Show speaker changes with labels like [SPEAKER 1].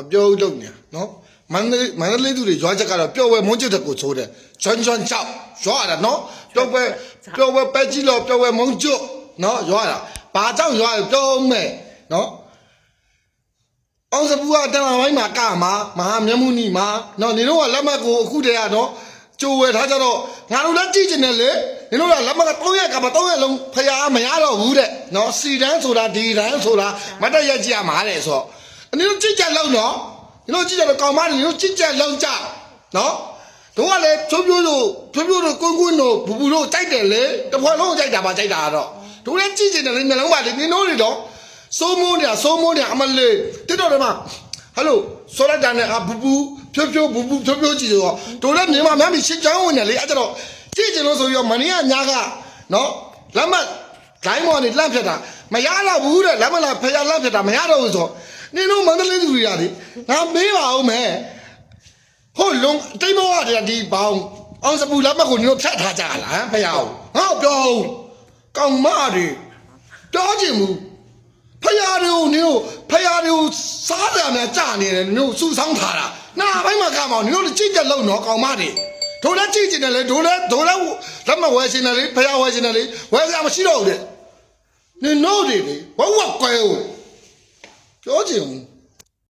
[SPEAKER 1] အပြောဦးလုပ်နေတာနော်မန္တလေးမန္တလေးသူတွေရွာချက်ကတော့ပျော်ဝဲမုန်းချစ်တဲ့ကိုချိုးတယ်ချွန်းချွန်းချောက်ရွာရတာနော်ပျော်ဝဲပျော်ဝဲပဲကြီးလို့ပျော်ဝဲမုန်းကျွတ်နော်ရွာရတာဘာကြောင့်ရွာရပြောမယ်နော်အောင်စပူကတန်လာပိုင်းမှာကမှာမဟာမျက်မှုနီမှာနော်နေတော့ကလက်မှတ်ကိုအခုတည်းကနော်ကြိုဝယ်ထားကြတော့ငါတို့လည်းကြည့်ကျင်တယ်လေနေတော့ကလက်မှတ်က3ရက်ကမှ3ရက်လုံးဖျားမရတော့ဘူးတဲ့နော်စီတန်းဆိုတာဒီတန်းဆိုတာမတ်တရက်ကြည့်ရမှာတဲ့ဆိုတော့ နေတို့ကြည့်ကြလုံးနော်နေတို့ကြည့်ကြတော့ကောင်မတွေနေတို့ကြည့်ကြလုံးကြနော်တို့ကလည်းဖြိုးဖြိုးတို့ဖြိုးဖြိုးတို့ကွန်းကွန်းတို့ဘူဘူတို့ကြိုက်တယ်လေတစ်ဖွဲ့လုံးကြိုက်တာပါကြိုက်တာကတော့တို့လည်းကြည့်ကျင်တယ်လေနှလုံးပါလေနေတို့တွေတော့စိုးမိုးနေတာစိုးမိုးနေတာအမလေးတက်တော့တယ်မဟယ်လိုစောရတန်နဲ့အဘူဘူဖြိုးဖြိုးဘူဘူဖြိုးဖြိုးကြည့်တော့တို့လည်းမြန်မာမှမရှိချောင်းဝင်တယ်လေအဲ့တော့ကြည့်ကြလို့ဆိုပြီးတော့မနေ့ကညာကနော်လက်မလိုင်းမော်နေလန့်ဖြတ်တာမရတော့ဘူးတဲ့လက်မလာဖျားလန့်ဖြတ်တာမရတော့ဘူးဆို နင်တို့မန္တလေးသူတွေရတယ်ငါမေးပါဦးမယ်ဟုတ်လုံးတိတ်မောကတည်းကဒီဘောင်အောင်စပူလက်မကိုနင်တို့ဖြတ်ထားကြလားဖျားအောင်ငါပြောဦးကောင်မတွေပြောချင်ဘူးဖယားတွေကိုနင်တို့ဖယားတွေကိုစားတယ်များကြာနေတယ်နင်တို့စူဆောင်းထားတာနာဘိုင်းမှာကမောင်နင်တို့ကြည့်ကြလုံးတော့ကောင်မတွေတို့လည်းကြည့်ကျင်တယ်လေတို့လည်းတို့လည်းလက်မဝဲရှင်တယ်လေဖယားဝဲရှင်တယ်လေဝဲစရာမရှိတော့ဘူးတဲ့နင်တို့တွေလေဝဝကွဲဦး 交警